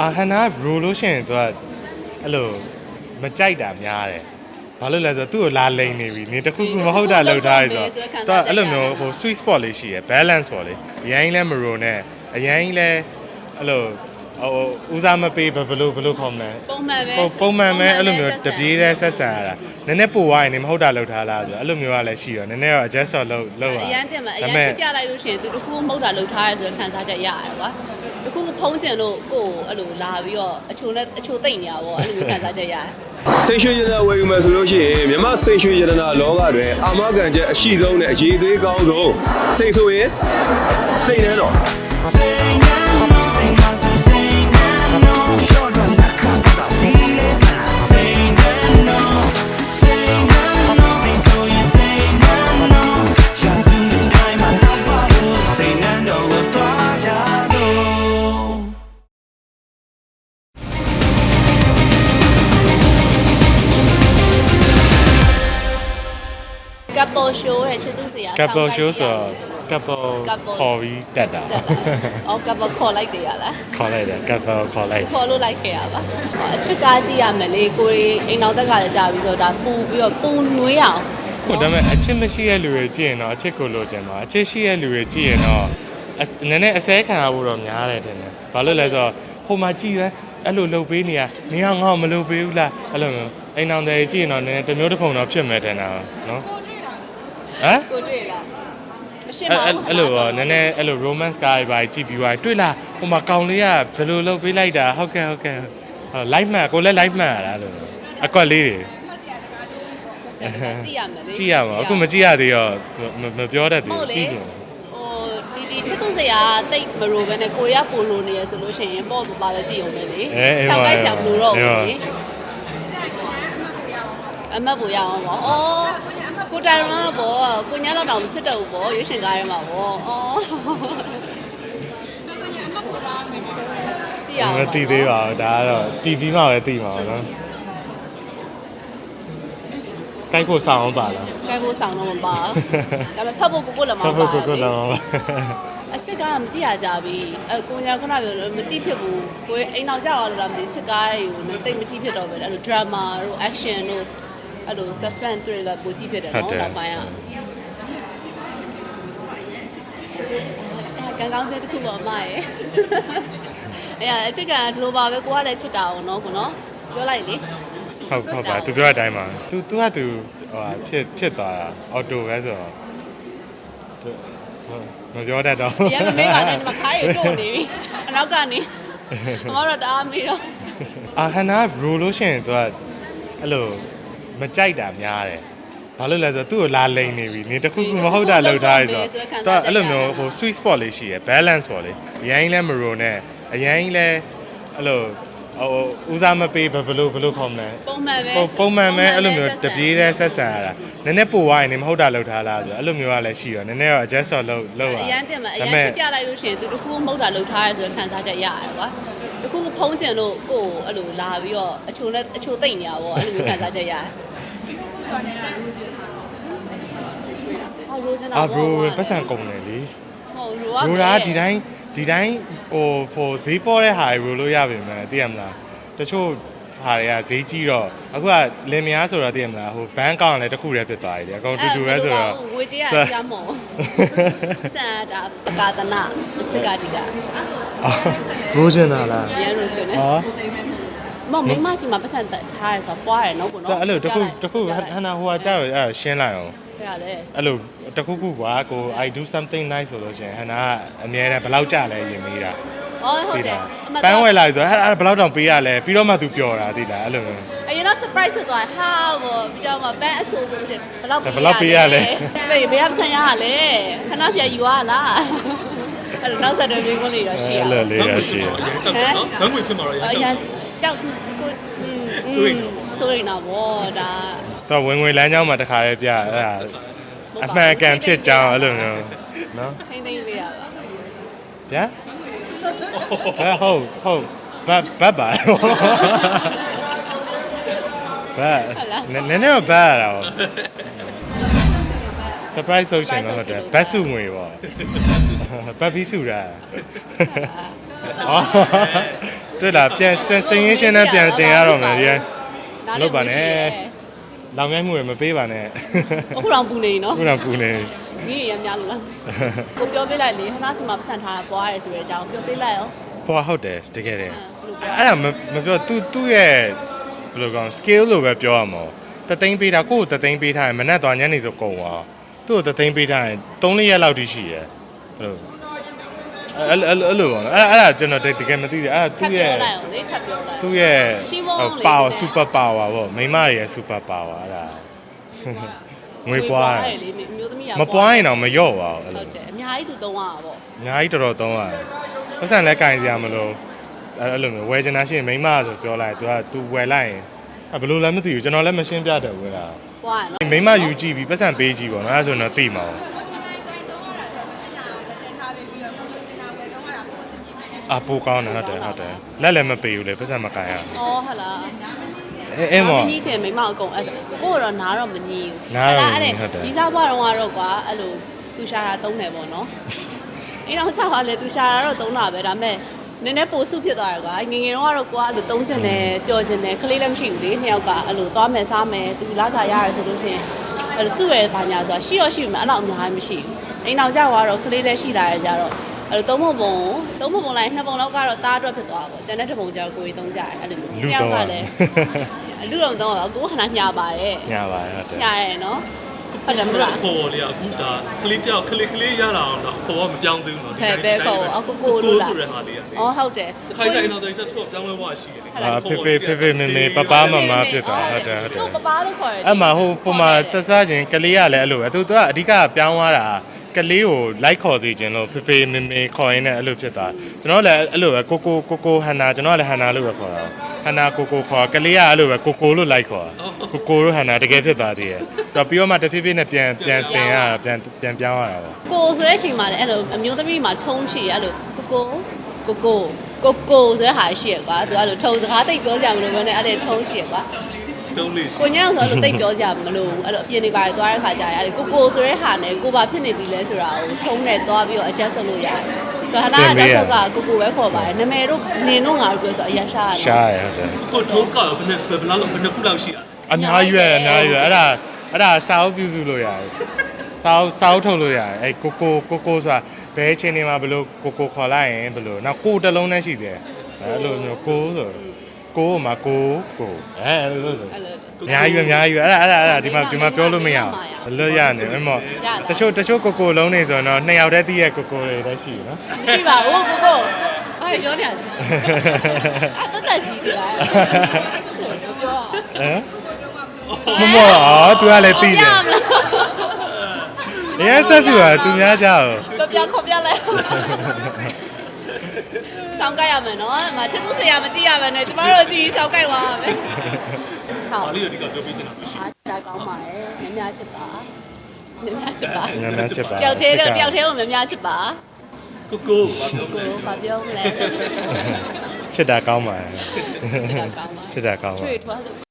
အာဟန်နာဘရိုလို့ရှိရင်သူကအဲ့လိုမကြိုက်တာများတယ်ဘာလို့လဲဆိုတော့သူ့ကိုလာလိန်နေပြီနေတစ်ခုခုမဟုတ်တာလောက်ထားရဆိုတော့သူကအဲ့လိုမျိုးဟို sweet spot လေးရှိရယ် balance ပေါ့လေအရင်လဲမရိုနဲ့အရင်လဲအဲ့လို ဟိုဦးစားမပေးဘယ်လိုဘယ်လိုခေါ်မလဲပုံမှန်ပဲပုံပုံမှန်ပဲအဲ့လိုမျိုးတပြေးတဲ့ဆက်ဆံရတာနည်းနည်းပိုသွားရင်နေမဟုတ်တာလောက်ထားလားဆိုတော့အဲ့လိုမျိုးကလည်းရှိရောနည်းနည်းတော့ adjust တော့လုပ်လုပ်ရအရန်တင်မှာအရန်ချစ်ပြလိုက်လို့ရှိရင်သူတစ်ခုမဟုတ်တာလှုပ်ထားရဲဆိုတော့ခံစားချက်ရတယ်ကွာတစ်ခုဖုံးကျင်လို့ကိုယ်အဲ့လိုလာပြီးတော့အချိုနဲ့အချိုသိမ့်နေတာပေါ့အဲ့လိုမျိုးခံစားချက်ရတယ်စိတ်ရွှေရတနာဝယ်ယူမယ်ဆိုလို့ရှိရင်မြမစိတ်ရွှေရတနာလောကတွင်အာမခံချက်အရှိဆုံးနဲ့အရေးသေးကောင်းဆုံးစိတ်ဆိုရင်စိတ်နဲ့တော့ ကပ်ပေါ်ရှိုးတဲ့ချစ်သူစရာ couple show ဆိုတော့ couple couple ခေါ်ပြီးတက်တာတက်လာအော်ကပ်ပေါ်ခေါ်လိုက်တယ်ရလားခေါ်လိုက်တယ် couple ခေါ်လိုက်ခေါ်လို့လိုက်ခဲ့ရပါအချစ်ကားကြည့်ရမယ်လေကိုရီအိမ်နောက်သက်ကလည်းကြာပြီဆိုတော့ဒါပူပြီးတော့ပူနွေးအောင်ဟုတ်ဒါပေမဲ့အချစ်မရှိတဲ့လူတွေကြည့်ရင်တော့အချစ်ကိုလိုချင်မှာအချစ်ရှိတဲ့လူတွေကြည့်ရင်တော့အစနည်းနည်းအစဲခံရဖို့တော့များတယ်တင်တယ်ဘာလို့လဲဆိုတော့ဟိုမှာကြည့်တယ်အဲ့လိုလှုပ်ပေးနေရနေအောင်ငါ့ကိုမလှုပ်ပေးဘူးလားအဲ့လိုမျိုးအိမ်အောင်တယ်ကြည့်ရင်တော့နည်းနည်းတစ်မျိုးတစ်ပုံတော့ဖြစ်မယ်တင်တာနော် ဟမ်ကိုတွေ့လားမရှိအဲ့ပါအဲ့ဘူးအဲ့လိုတော့နည်းနည်းအဲ့လို romance ကားတွေပါကြည့်ပြီးသွားတွေ့လားဟိုမှာကောင်လေးကဘယ်လိုလုပ်ပေးလိုက်တာဟုတ်ကဲ့ဟုတ်ကဲ့ဟုတ် live မှန်ကိုလည်း live မှန်ရတာလို့အကွက်လေးတွေကြည့်ရမယ်လေကြည့်ရမှာအခုမကြည့်ရသေးတော့မမပြောတတ်သေးဟုတ်ဘူးလေကြည့်ချင်ဟိုဒီဒီချစ်သူစရာတိတ်မရိုပဲနဲ့ကိုရီးယားပိုလိုနေရဆိုလို့ရှိရင်ပေါ့ပပါလည်းကြည့်အောင်ပဲလေဆောက်ကိုက်ဆံမလို့တော့ဘူးလေအမတ်ပူရအောင်ပေါ့အော် ကိုတိုင်ရောပေါ့ကိုညာတော့တောင်မချစ်တော့ဘူးပေါ့ရွှေရှင်ကားထဲမှာပေါ့အော်ကြည့်ရအောင်မသိသေးပါဘူးဒါကတော့ကြည်ပြီးမှပဲသိမှာပါနော်ကိုက်ဖို့ဆောင်းအောင်ပါလားကဲဖို့ဆောင်တော့မပါဒါပေမဲ့ဖတ်ဖို့ကိုကိုလည်းမဖပါတ်ဖို့ကိုကိုလောင်းပါအချစ်ကားမကြည့်ရကြပြီအဲကိုညာခဏပြောမကြည့်ဖြစ်ဘူးကိုအိမ်နောက်ကြောက်ရလားမသိချစ်ကားတွေကိုတိတ်မကြည့်ဖြစ်တော့ပဲအဲ့လို drama တို့ action တို့ အဲ့လို suspense thriller ကိုကြည့်ဖြစ်တယ်နော်နောက်ပိုင်းကအဲကံကောင်းတဲ့တစ်ခုပေါ့အမရဲ့အဲ့အချစ်ကဒီလိုပါပဲကိုကလည်းချစ်တာအောင်နော်ကိုနော်ပြောလိုက်လေဟုတ်ဟုတ်ပါသူပြောတဲ့အတိုင်းပါသူသူကသူဟိုဟာဖြစ်ဖြစ်သွားတာအော်တိုပဲဆိုတော့သူဟုတ်မပြောတတ်တော့ရမမေးပါနဲ့ဒီမှာခါးရီတို့နေပြီအနောက်ကနေငါတော့တအားမေးတော့အာဟန်နာဘရိုလို့ရှိရင်သူကအဲ့လို မကြိုက်တာများတယ်ဘာလို့လဲဆိုတော့သူ့ကိုလာလိန်နေပြီနေတစ်ခုခုမဟုတ်တာလောက်ထားရဆိုတော့သူကအဲ့လိုမျိုးဟို sweet spot လေးရှိရယ် balance ပေါ့လေအရင်လဲမရိုနဲ့အရင်လဲအဲ့လိုဟိုဦးစားမပေးဘယ်လိုဘယ်လိုခေါ်မလဲပုံမှန်ပဲပုံပုံမှန်ပဲအဲ့လိုမျိုးတပြေးတဲ့ဆက်ဆံရတာနည်းနည်းပိုသွားရင်နေမဟုတ်တာလောက်ထားလားဆိုတော့အဲ့လိုမျိုးကလည်းရှိရောနည်းနည်းတော့ adjust တော့လုပ်လုပ်ရအရန်တင်မှာအရန်ချစ်ပြလိုက်လို့ရှိရင်သူတစ်ခုမဟုတ်တာလှုပ်ထားရဲဆိုတော့ခံစားချက်ရတယ်ကွာတစ်ခုဖုံးကျင်လို့ကိုယ်အဲ့လိုလာပြီးတော့အချိုနဲ့အချိုသိမ့်နေတာပေါ့အဲ့လိုမျိုးခံစားချက်ရ တယ်ဟောရိုးချင်တာအာ bro ပတ်စံကုန်တယ်လေဟုတ်ရိုးရိုးတာဒီတိုင်းဒီတိုင်းဟိုဟိုဈေးပေါ်တဲ့ဟာတွေရိုးလို့ရပြီမယ်သိရမလားတချို့ဟာတွေကဈေးကြီးတော့အခုကလင်မယားဆိုတော့သိရမလားဟိုဘန်းကောင်းလည်းတစ်ခုတည်းဖြစ်သွားပြီလေအကုန်တူတူပဲဆိုတော့ငွေကြေးရအများမို့ဆန်တာပကာသနာအချက်ကဒီကရိုးချင်တာလားရန်ရိုးချင်တယ်ဟော မမင်းမစီမှာပတ်စံထားရဲဆိုတော့ပွားရနော်ကိုနော် ဒါအဲ့လိုတစ်ခုတစ်ခုဟန်နာဟိုကကြာတော့အဲ့ဒါရှင်းလိုက်အောင် ပြရတယ် အဲ့လိုတစ်ခုခုကွာကို I do something nice ဆိုလို့ရှိရင်ဟန်နာကအမြဲတမ်းဘယ်လောက်ကြာလဲရင်မေးတာ อ๋อဟုတ် သိ တယ် လား အမှန် ပန်းဝယ်လာဆိုတော့အဲ့ဒါဘယ်လောက်တောင်ပေးရလဲပြီးတော့မှ तू ပျော်တာသိလားအဲ့လိုမျိုး အရင်တော့ surprise ဖြစ်သွားဟာဘောပြီးတော့မှပန်းအဆူဆိုလို့ရှိရင်ဘယ်လောက် ဘယ်လောက်ပေးရလဲ ဘေးဘယ်ကဆက်ရရလဲခဏစီယူရလားအဲ့တော့နောက်ဆက်တွဲမျိုးကိုလေးတော့ရှိရ အဲ့လိုလေးရရှိတယ် ဟမ်ငန်းငွေဖြစ်မှာတော့အရင် ကြောက်ကိုဆိုရင်ဆိုရင်တော့ဘောဒါတော့ဝင်ဝင်လမ်းကြောင်းမှာတခါလေးပြအဲ့ဒါအမှန်ကန်ဖြစ်ကြောင်းအဲ့လိုမျိုးနော်ထိမ့်သိမ့်ပေးရပါဗျာဘယ်ဟုတ်ဟုတ်ဘတ်ဘတ်ပါဘတ်နည်းနည်းတော့ဘတ်ရတာပေါ့ surprise ဆိုချင်တော့ဟုတ်တယ်ဘတ်စုငွေပေါ့ဘတ်ပြီးစုတာဟော တွေ့လားပြန်စစင်းရင်းရှင်းနဲ့ပြန်တင်ရတော့မယ်ဒီကနားလုပ်ပါနဲ့ရှိတယ်လောင်ငယ်မှုတွေမပေးပါနဲ့အခုတော့ပူနေနော်ခုနကပူနေဒီရများလို့လားကိုပြောပြလိုက်လေဟနာစီမှာပတ်စံထားတာပွားရဲဆိုတဲ့အကြောင်းပြောပြလိုက်ရောဟိုကဟုတ်တယ်တကယ်တယ်အဲ့လိုပြောအဲ့ဒါမမပြောသူသူ့ရဲ့ဘယ်လိုကောင် skill လို့ပဲပြောရမှာတသိန်းပေးတာကိုယ့်ကိုတသိန်းပေးထားရင်မနဲ့သွားညနေဆိုကုန်သွားသူ့ကိုတသိန်းပေးထားရင်3ရက်လောက်ထိရှိရယ်ဘယ်လို အဲ့အဲ့အဲ့လိုပေါ့နော်အဲ့အဲ့ဒါကျွန်တော်တကယ်မသိသေးအဲ့ဒါထသူ့ပ်ရဲ့ပြောလိုက်အောင်လေထပ်ပြောလိုက် သူ့ရဲ့ရှိမုန်းလေပါဝါဒီ super power ပေါ့မိန်းမတွေရဲ့ super power အဲ့ဒါငွေပွားတယ်လေအမျိုးသမီးကမပွားရင်တော့မလျော့ပါဘူးအဲ့ဟုလိုတ်တယ်အများကြီးသူသုံးရတာပေါ့အများကြီးတော်တော်သုံးရတယ်ပတ်စံလည်းကင်စရာမလိုအဲ့အဲ့လိုမျိုးဝယ်ချင်တာရှိရင်မိန်းမဆိုပြောလိုက် तू က तू ဝယ်လိုက်ရင်အဲ့ဘယ်လိုလဲမသိဘူးကျွန်တော်လည်းမရှင်းပြတယ်ဝယ်တာပွားရနော်မိန်းမယူကြည့်ပြီးပတ်စံပေးကြည့်ပေါ့နော်အဲ့ဒါဆိုတော့သိမှာပေါ့ အပူကောင်းတယ်ဟုတ်တယ်ဟုတ်တယ်လက်လည်းမပေးဘူးလေပတ်စံမကင်ရဘူးအော်ဟလာအဲအဲမော် မကြီးချင်မိမအကုန်အဲ့ဆိုကိုကတော့နားတော့မညီဘူးနားတော့မညီအဲ့ဒါဟုတ်တယ် ဒီစားဘွားတော့ကတော့ကွာအဲ့လိုသူရှာတာသုံးတယ်ပေါ့နော်အဲ့တော့ချောက်ပါလေသူရှာတာတော့သုံးတာပဲဒါပေမဲ့နည်းနည်းပိုစုဖြစ်သွားတယ်ကွာငယ်ငယ်တော့ကတော့ကွာအဲ့လိုသုံးချင်တယ်ပျော်ချင်တယ်ကလေးလည်းမရှိဘူးလေနှစ်ယောက်ကအဲ့လိုသွားမယ်စားမယ်သူလာစားရတယ်ဆိုလို့ရှိရင်အဲ့လိုစုရဲပါညာဆိုတာရှိရောရှိပြီမအဲ့လောက်အများကြီးမရှိဘူးအိမ်နောက်ကြွားတော့ကလေးလည်းရှိလာရကြတော့ အဲ့လိုသုံးပုံပုံသုံးပုံပုံလိုက်နှစ်ပုံလောက်ကတော့တားအတွက်ဖြစ်သွားတာပေါ့ကျန်တဲ့တစ်ပုံကျတော့ကိုယ်ကြီးသုံးကြတယ်အဲ့လိုမျိုးလူနှစ်ယောတော့က်ကလည်းအလူတော်တော့ကိုခဏညာပါတယ်ညာပါတယ်ဟုတ်တယ်ညာရဲနော်ဟုတ်တယ်မလားခေါ်လေအခုဒါကလေးတယောက်ကလေးကလေးရလာအောင်တော့ခေါ်ကမပြောင်းသေးဘူးနော်ဟဲ့ဘဲခေါ်အကိုကိုလို့လားဆိုတဲ့ဟာလေးကဩဟုတ်တယ်တခိုင်းတိုင်းတော့တက်တော့ပြောင်းလဲဝရှိတယ်လေအာဖေဖေဖေဖေမေမေပပမမဖြစ်သွားဟုတ်တယ်ဟုတ်တယ်သူ့ပပလို့ခေါ်တယ်အဲ့မှာဟိုပုံမှာဆက်စားခြင်းကလေးကလည်းအဲ့လိုပဲသူသူကအဓိကပြောင်းသွားတာ ကလေးကိုလိုက်ခေါ်စီခြင်းလို့ဖေဖေမေမေခေါ်ရင်းနဲ့အဲ့လိုဖြစ်သွားကျွန်တော်လည်းအဲ့လိုပဲကိုကိုကိုကိုဟန်နာကျွန်တော်ကလည်းဟန်နာလို့ပဲခေါ်တာဟန်နာကိုကိုခေါ်ကလေးကအဲ့လိုပဲကိုကိုလို့လိုက်ခေါ်ကိုကိုလို့ဟန်နာတကယ်ဖြစ်သွားသေးတယ်ဆိုတော့ပြီးတော့မှတဖြည်းဖြည်းနဲ့ပြန်ပြန်တင်ရတာပြန်ပြန်ပြောင်းရတာပေါ့ကိုဆိုတဲ့အချိန်မှာလည်းအဲ့လိုအမျိုးသမီးမှာထုံးချီအဲ့လိုကိုကိုကိုကိုကိုကိုဆိုတဲ့ဟာရှိရကွာသူအဲ့လိုထုံစကားတိတ်ပြောကြမလို့ပဲနဲ့အဲ့ဒါထုံးရှိရကွာ တုံးလေးရှိကိုညောင်ဆိုအဲ့လိုတိတ်ပြောကြမလို့အဲ့လိုအပြင်နေပါတယ်သွားတဲ့ခါကျရင်အဲ့ကိုကိုဆိုတဲ့ဟာနဲ့ကိုပါဖြစ်နေပြီလဲဆိုတာကိုထုံးနဲ့သွားပြီးတော့ adjust လုပ်လို့ရတယ်ဆိုတော့ဟာနာကတော့ကိုကိုပဲခေါ်ပါတယ်နာမည်တို့နင်တို့ငါတို့ပြောဆိုအရင်ရှာရတယ်ရှားရဟုတ်တယ်ကိုထုံးစကတော့ဘယ်နဲ့ဘယ်လောက်ဘယ်နှခုလောက်ရှိရအများကြီးပဲအများကြီးပဲအဲ့ဒါအဲ့ဒါစာအုပ်ပြုစုလို့ရတယ်စာအုပ်စာအုပ်ထုတ်လို့ရတယ်အဲ့ကိုကိုကိုကိုဆိုတာဘယ်အချိန်နေမှာဘယ်လိုကိုကိုခေါ်လိုက်ရင်ဘယ်လိုနောက်ကိုတစ်လုံးနဲ့ရှိတယ်အဲ့လိုမျိုးကိုဆို ကိုမှာကိုကိုအဲ့အဲ့လိုလိုအဲ့လိုအများကြီးပဲအများကြီးပဲအဲ့ဒါအဲ့ဒါအဲ့ဒါဒီမှာဒီမှာပြောလို့မရဘူးလွတ်ရနေအမောတချို့တချို့ကိုကိုလုံးနေဆိုတော့နှစ်ယောက်တည်းတည်းရဲ့ကိုကိုတွေလည်းရှိနော်မရှိပါဘူးကိုကိုအဲ့ပြောနေရတယ်အတတကြီးဒီလားပြောဟမ်မမောအော် तू ကလည်းသိတယ်ရဲဆက်စုကသူများကြတော့ပြပြခေါ်ပြလိုက် ဆောင်းကြိုက်ရမယ်နော်မချစ်သူဆရာမကြည့်ရမယ်နဲ့ကျမတို့ကြည့်ဆောင်းကြိုက်သွားပါမယ်ဟုတ်ဒါလေးကိုဒီကပြောပြချင်တာမရှိအားဒါကောင်းပါရဲ့မြများများချစ်ပါမြများချစ်ပါများများချစ်ပါတယောက်သေးတော့တယောက်သေးကိုမြများချစ်ပါကိုကိုဘာပြောမလဲကိုဘာပြောမလဲချစ်တာကောင်းပါရဲ့ချစ်တာကောင်းပါချစ်တာကောင်းပါချွေထွက်လို့